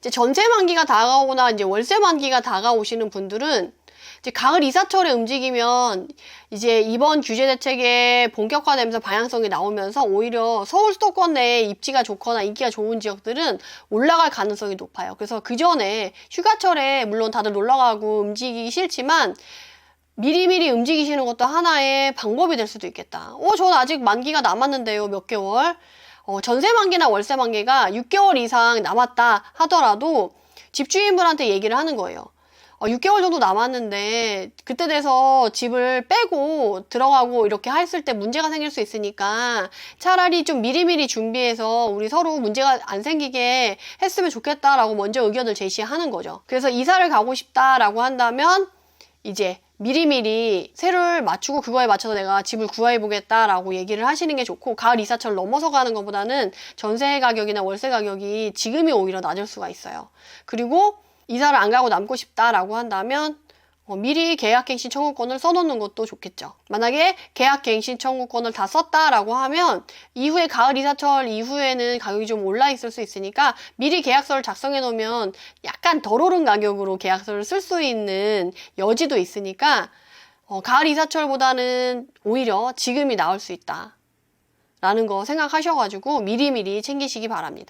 이제 전세 만기가 다가오거나 이제 월세 만기가 다가오시는 분들은 이제 가을 이사철에 움직이면 이제 이번 규제 대책에 본격화되면서 방향성이 나오면서 오히려 서울 수도권 내에 입지가 좋거나 인기가 좋은 지역들은 올라갈 가능성이 높아요. 그래서 그 전에 휴가철에 물론 다들 놀러 가고 움직이기 싫지만 미리미리 움직이시는 것도 하나의 방법이 될 수도 있겠다. 어, 전 아직 만기가 남았는데요, 몇 개월. 어, 전세 만기나 월세 만기가 6개월 이상 남았다 하더라도 집주인분한테 얘기를 하는 거예요. 어, 6개월 정도 남았는데 그때 돼서 집을 빼고 들어가고 이렇게 했을 때 문제가 생길 수 있으니까 차라리 좀 미리미리 준비해서 우리 서로 문제가 안 생기게 했으면 좋겠다라고 먼저 의견을 제시하는 거죠. 그래서 이사를 가고 싶다라고 한다면 이제 미리미리 세를 맞추고 그거에 맞춰서 내가 집을 구해 보겠다라고 얘기를 하시는 게 좋고 가을 이사철 넘어서 가는 것보다는 전세 가격이나 월세 가격이 지금이 오히려 낮을 수가 있어요. 그리고 이사를 안 가고 남고 싶다라고 한다면 어, 미리 계약갱신 청구권을 써놓는 것도 좋겠죠. 만약에 계약갱신 청구권을 다 썼다라고 하면 이후에 가을 이사철 이후에는 가격이 좀 올라 있을 수 있으니까 미리 계약서를 작성해 놓으면 약간 덜 오른 가격으로 계약서를 쓸 수 있는 여지도 있으니까 어, 가을 이사철보다는 오히려 지금이 나을 수 있다. 라는 거 생각하셔가지고 미리미리 챙기시기 바랍니다.